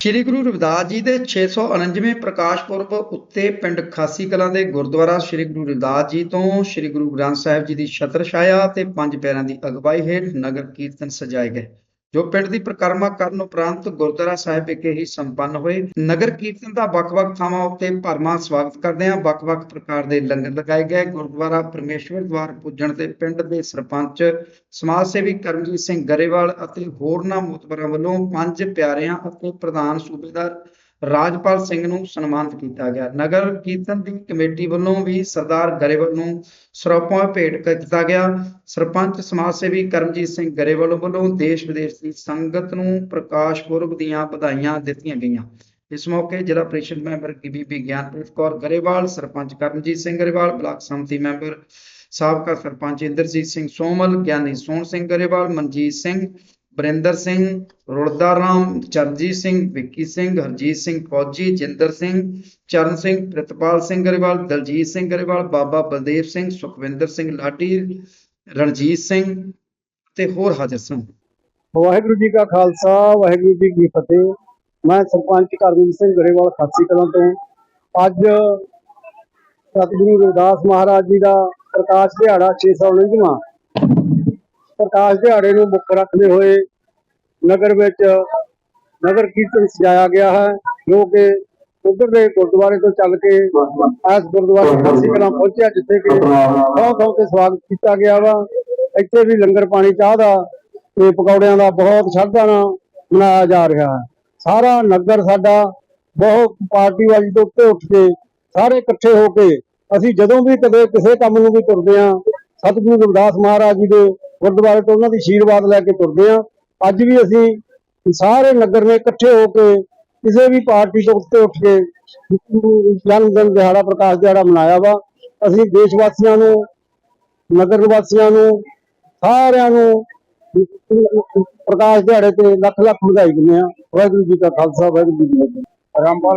ਸ਼੍ਰੀ ਗੁਰੂ ਰਵਿਦਾਸ ਜੀ ਦੇ 649ਵੇਂ ਪ੍ਰਕਾਸ਼ ਪੁਰਬ ਉੱਤੇ ਪਿੰਡ ਖਾਸੀ ਕਲਾਂ ਦੇ ਗੁਰਦੁਆਰਾ ਸ਼੍ਰੀ ਗੁਰੂ ਰਵਿਦਾਸ ਜੀ ਤੋਂ ਸ਼੍ਰੀ ਗੁਰੂ ਗ੍ਰੰਥ ਸਾਹਿਬ ਜੀ ਦੀ ਛਤਰ ਛਾਇਆ ਤੇ ਪੰਜ ਪਿਆਰਿਆਂ ਦੀ ਅਗਵਾਈ ਹੇਠ ਨਗਰ ਕੀਰਤਨ ਸਜਾਏ ਗਏ। ਜੋ ਪਿੰਡ ਦੀ ਪ੍ਰਕਰਮਾ ਕਰਨ ਉਪਰੰਤ ਗੁਰਦੁਆਰਾ ਸਾਹਿਬ ਵਿਖੇ ਹੀ ਸੰਪੰਨ ਹੋਏ। ਨਗਰ ਕੀਰਤਨ ਦਾ ਵੱਖ-ਵੱਖ ਥਾਵਾਂ ਉੱਤੇ ਭਰਮਾ ਸਵਾਗਤ ਕਰਦੇ ਹਾਂ। ਵੱਖ-ਵੱਖ ਪ੍ਰਕਾਰ ਦੇ ਲੰਗਰ ਲਗਾਏ ਗਏ। ਗੁਰਦੁਆਰਾ ਪਰਮੇਸ਼ਵਰ ਦਵਾਰ ਪੁੱਜਣ ਤੇ ਪਿੰਡ ਦੇ ਸਰਪੰਚ, ਸਮਾਜ ਸੇਵੀ ਕਰਮਜੀਤ ਸਿੰਘ ਗਰੇਵਾਲ ਅਤੇ ਹੋਰਨਾਂ ਮੁਤਬਰਾਂ ਵੱਲੋਂ ਪੰਜ ਪਿਆਰਿਆਂ ਅਤੇ ਪ੍ਰਧਾਨ ਸੂਬੇਦਾਰ ਰਾਜਪਾਲ ਸਿੰਘ ਨੂੰ ਸਨਮਾਨਿਤ ਕੀਤਾ ਗਿਆ। ਨਗਰ ਕੀਰਤਨ ਦੀ ਕਮੇਟੀ ਵੱਲੋਂ ਵੀ ਸਰਦਾਰ ਗਰੇਵਾਲ ਨੂੰ ਸਰੋਪਾ ਭੇਟ ਕੀਤਾ ਗਿਆ। ਸਰਪੰਚ ਸਮਾਜ ਸੇਵੀ ਕਰਮਜੀਤ ਸਿੰਘ ਗਰੇਵਾਲ ਵੱਲੋਂ ਦੇਸ਼ ਵਿਦੇਸ਼ ਦੀ ਸੰਗਤ ਨੂੰ ਪ੍ਰਕਾਸ਼ ਪੁਰਬ ਦੀਆਂ ਵਧਾਈਆਂ ਦਿੱਤੀਆਂ ਗਈਆਂ। ਇਸ ਮੌਕੇ ਜ਼ਿਲ੍ਹਾ ਪ੍ਰੀਸ਼ਦ ਮੈਂਬਰ ਬੀਬੀ ਗਿਆਨਪ੍ਰੀਤ ਕੌਰ ਗਰੇਵਾਲ, ਸਰਪੰਚ ਕਰਮਜੀਤ ਸਿੰਘ ਗਰੇਵਾਲ, ਬਲਾਕ ਸੰਮਤੀ ਮੈਂਬਰ ਸਾਬਕਾ ਸਰਪੰਚ ਇੰਦਰਜੀਤ ਸਿੰਘ ਸੋਮਲ, ਗਿਆਨੀ ਸੋਹਣ ਸਿੰਘ ਗਰੇਵਾਲ, ਮਨਜੀਤ ਸਿੰਘ ਬਰਿੰਦਰ ਸਿੰਘ ਰੁਲਦਾ ਰਾਮ, ਚਰਨਜੀਤ ਸਿੰਘ, ਵਿੱਕੀ ਸਿੰਘ, ਹਰਜੀਤ ਸਿੰਘ ਫੌਜੀ, ਜਿੰਦਰ ਸਿੰਘ, ਚਰਨ ਸਿੰਘ, ਪ੍ਰਿਤਪਾਲ ਸਿੰਘ ਗਰੇਵਾਲ, ਦਲਜੀਤ ਸਿੰਘ ਗਰੇਵਾਲ, ਬਾਬਾ ਬਲਦੇਵ ਸਿੰਘ, ਸੁਖਵਿੰਦਰ ਸਿੰਘ ਲਾਟੀ ਰਣਜੀਤ ਸਿੰਘ ਤੇ ਹੋਰ ਹਾਜ਼ਰ ਸਨ। ਵਾਹਿਗੁਰੂ ਜੀ ਕਾ ਖਾਲਸਾ, ਵਾਹਿਗੁਰੂ ਜੀ ਕੀ ਫਤਿਹ। ਮੈਂ ਸਰਪੰਚ ਕਰਮਜੀਤ ਸਿੰਘ ਗਰੇਵਾਲ ਖਾਸੀ ਕਲਾਂ ਤੋਂ। ਅੱਜ ਸਤਿਗੁਰੂ ਰਵਿਦਾਸ ਮਹਾਰਾਜ ਜੀ ਦਾ ਪ੍ਰਕਾਸ਼ ਦਿਹਾੜਾ 649ਵਾਂ ਪ੍ਰਕਾਸ਼ ਦਿਹਾੜੇ ਨੂੰ ਮੁੱਖ ਰੱਖਦੇ ਹੋਏ ਨਗਰ ਵਿੱਚ ਨਗਰ ਕੀਰਤਨ ਸਜਾਇਆ ਗਿਆ ਹੈ, ਜੋ ਕਿ ਉਧਰ ਦੇ ਗੁਰਦੁਆਰੇ ਤੋਂ ਚੱਲ ਕੇ ਇਸ ਗੁਰਦੁਆਰੇ ਖਾਸੀ ਕਲਾਂ ਪਹੁੰਚਿਆ, ਜਿੱਥੇ ਕਿ ਥਾਂ ਥਾਂ ਸਵਾਗਤ ਕੀਤਾ ਗਿਆ ਵਾ। ਇੱਥੇ ਵੀ ਲੰਗਰ ਪਾਣੀ, ਚਾਹ ਦਾ ਤੇ ਪਕੌੜਿਆਂ ਦਾ ਬਹੁਤ ਸ਼ਰਧਾ ਨਾਲ ਮਨਾਇਆ ਜਾ ਰਿਹਾ ਹੈ। ਸਾਰਾ ਨਗਰ ਸਾਡਾ ਬਹੁਤ ਪਾਰਟੀਬਾਜ਼ੀ ਤੋਂ ਉੱਤੇ ਉੱਠ ਕੇ ਸਾਰੇ ਇਕੱਠੇ ਹੋ ਕੇ ਅਸੀਂ ਜਦੋਂ ਵੀ ਕਦੇ ਕਿਸੇ ਕੰਮ ਨੂੰ ਵੀ ਤੁਰਦੇ ਹਾਂ, ਸਤਿਗੁਰੂ ਰਵਿਦਾਸ ਮਹਾਰਾਜ ਜੀ ਦੇ ਗੁਰਦੁਆਰੇ ਤੋਂ ਉਹਨਾਂ ਦੀ ਆਸ਼ੀਰਵਾਦ ਲੈ ਕੇ ਤੁਰਦੇ ਹਾਂ। ਅੱਜ ਵੀ ਅਸੀਂ ਸਾਰੇ ਨਗਰ ਨੇ ਇਕੱਠੇ ਹੋ ਕੇ ਕਿਸੇ ਵੀ ਪਾਰਟੀ ਤੋਂ ਉੱਤੇ ਉੱਠ ਕੇ ਜਨਮ ਦਿਨ ਦਿਹਾੜਾ ਪ੍ਰਕਾਸ਼ ਦਿਹਾੜਾ ਮਨਾਇਆ ਵਾ। ਅਸੀਂ ਦੇਸ਼ ਵਾਸੀਆਂ ਨੂੰ, ਨਗਰ ਵਾਸੀਆਂ ਨੂੰ, ਸਾਰਿਆਂ ਨੂੰ ਪ੍ਰਕਾਸ਼ ਦਿਹਾੜੇ ਤੇ ਲੱਖ ਲੱਖ ਵਧਾਈ ਦਿੰਦੇ ਆ ਵਾਹਿਗੁਰੂ ਜੀ ਕਾ ਖਾਲਸਾ, ਵਾਹਿਗੁਰੂ ਜੀ ਕੀ ਫਤਿਹ। ਰਾਮਪਾਲ।